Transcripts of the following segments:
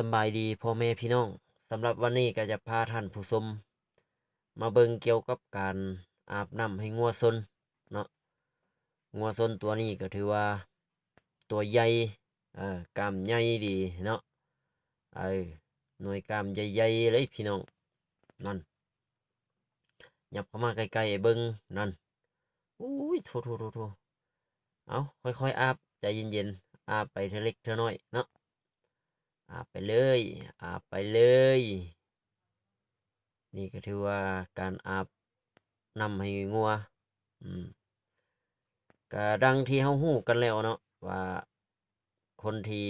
สบายดีพ่อแม่พี่น้องสำหรับวันนี้ก็จะพาท่านผู้ชมมาเบิ่งเกี่ยวกับการอาบน้ำให้งัวซนเนาะงัวซนตัวนี้ก็ถือว่าตัวใหญ่อ่อกามใหญ่ดีเนาะเออหน่วยกามใหญ่ๆเลยพี่น้องนั่นหยับเข้ามาใกล้ๆเบิ่งนั่นอุ้ยโถโถโถเอาค่อยๆอาบใจเย็นๆอาบไปเท่าเล็กเท่าน้อยเนาะ อาบไปเลยอาบไปเลย นี่ก็ถือว่าการอาบนำให้งัวอืมก็ดังที่เฮาฮู้กันแล้วเนาะว่าคนที่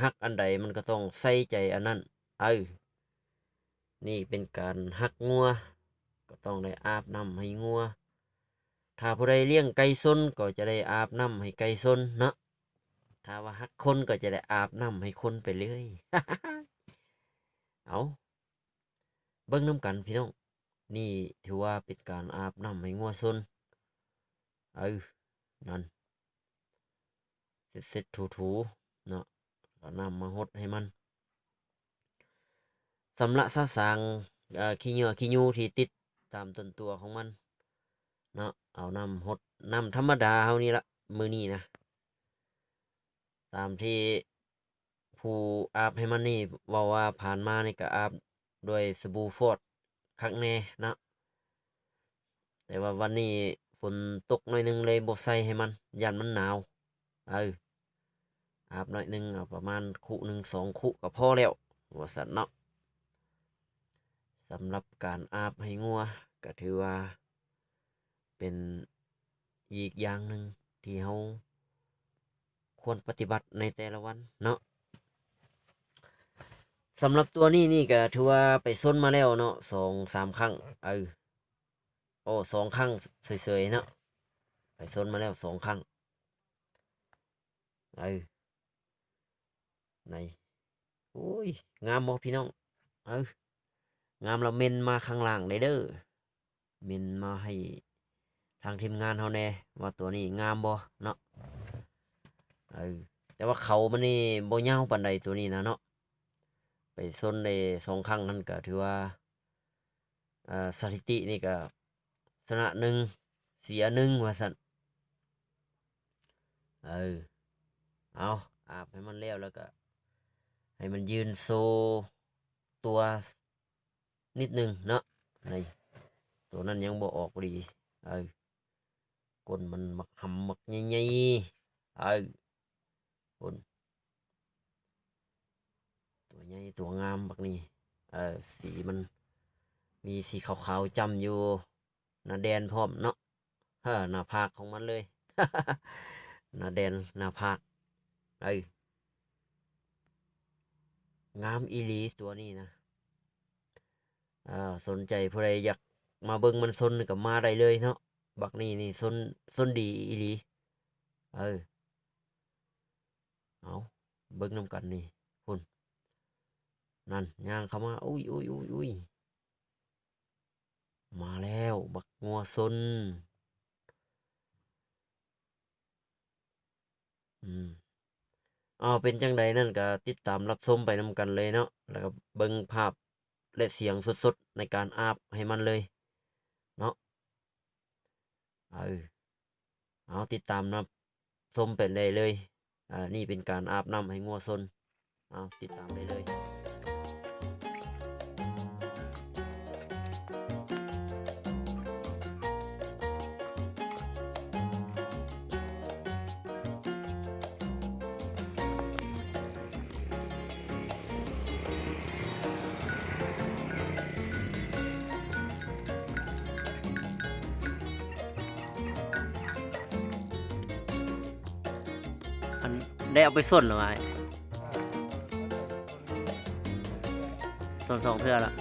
ฮักอันใดมันก็ต้องใส่ใจอันนั้น เออนี่เป็นการฮักงัว ก็ต้องได้อาบน้ำให้งัว ถ้าผู้ใดเลี้ยงไก่ซนก็จะได้อาบน้ำให้ไก่ซนเนาะ ถ้าว่าฮักคนก็จะได้อาบน้ำให้คนไปเรื่อยเอาเบิ่งน้ำกันพี่น้อง นี่ถือว่าเป็นการอาบน้ำให้งัวซนเออนั่นเสร็จถูถูๆเนาะก็นำมาหดให้มันสำละซะสางขี้เหงื่อขี้ยูที่ติดตามต้นตัวของมัน เนาะเอาน้ำหดน้ำธรรมดาเฮานี่ละมือนี้นะ ตามที่ผู้อาบให้มันนี่ว่าว่าผ่านมานี่ก็อาบด้วยสบู่ฟอดคักแน่นะแต่ว่าวันนี้ฝนตกหน่อยหนึงเลยบ่ใส่ให้มันยันมันหนาวเอออาบหน่อยหนึงเอาประมาณคุหนึ่งสองคุก็พอแล้วว่าสันเนาะสำหรับการอาบให้งัวก็ถือว่า เป็นอีกอย่างหนึ่งที่เฮา ควรปฏิบัติในแต่ละวันเนาะสำหรับตัวนี้นี่ก็ถือว่าไปส้นมาแล้วเนาะสองสามครั้งเออโอ้สองครั้งเฉยๆเนาะไปส้นมาแล้วสองครั้งเออไหนโอ้ยงามบ่พี่น้องเอองามเราเมนมาข้างล่างเลยเด้อเมนมาให้ทางทีมงานเฮาแน่ว่าตัวนี้งามบ่เนาะ เออแต่ว่าเขามันนี่บ่ยาวปานใดตัวนี้นะเนาะไปซนในสองครั้งนั่นก็ถือว่าอ่าสถิตินี่ก็ชนะหนึ่งเสียหนึ่งว่าสั่นเออเอาอาบให้มันแล้วแล้วก็ ให้มันยืนโซตัวนิดหนึงเนาะนี่ตัวนั้นยังบ่ออกดีเออก้นมันมักหำมักใหญ่ๆเออ คน ตัวใหญ่ตัวงามบักนี่เออสีมัน มีสีขาวๆจำอยู่หน้าแดนพร้อมเนาะเฮ้อหน้าผากของมันเลยหน้าแดนหน้าผากเอ้ยงามอีลีตัวนี้นะอ่าสนใจผู้ใดอยากมาเบิ่งมันซนก็มาได้เลยเนาะบักนี่นี่ซนซนดีอีลีเออ เอาเบิ่งนำกันนี่พุ่นนั่นย่างเข้ามาอุ้ยอุ้ยอุ้ยอุ้ยมาแล้ว บักงัวซนอืมอ๋อเป็นจังใดนั่นก็ติดตามรับชมไปนำกันเลยเนาะแล้วก็เบิ่งภาพและเสียงสดๆในการอาบให้มันเลย เนาะเออเอาติดตามรับชมไปเลยเลย อ่านี่เป็นการอาบน้ำให้งัวซนเอาติดตามได้เลย ได้เอาไปส่วนหรือไงส้นสองเพื่อละ